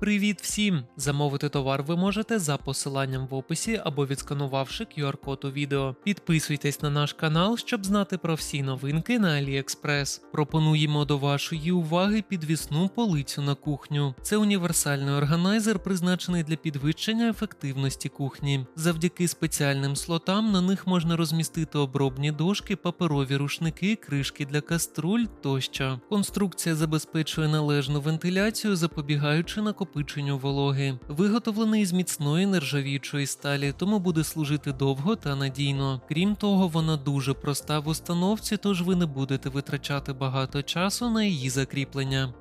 Привіт всім! Замовити товар ви можете за посиланням в описі або відсканувавши QR-код у відео. Підписуйтесь на наш канал, щоб знати про всі новинки на AliExpress. Пропонуємо до вашої уваги підвісну полицю на кухню. Це універсальний органайзер, призначений для підвищення ефективності кухні. Завдяки спеціальним слотам на них можна розмістити обробні дошки, паперові рушники, кришки для каструль тощо. Конструкція забезпечує належну вентиляцію, запобігаючи накопиченню вологи. Виготовлений з міцної нержавіючої сталі, тому буде служити довго та надійно. Крім того, вона дуже проста в установці, тож ви не будете витрачати багато часу на її закріплення.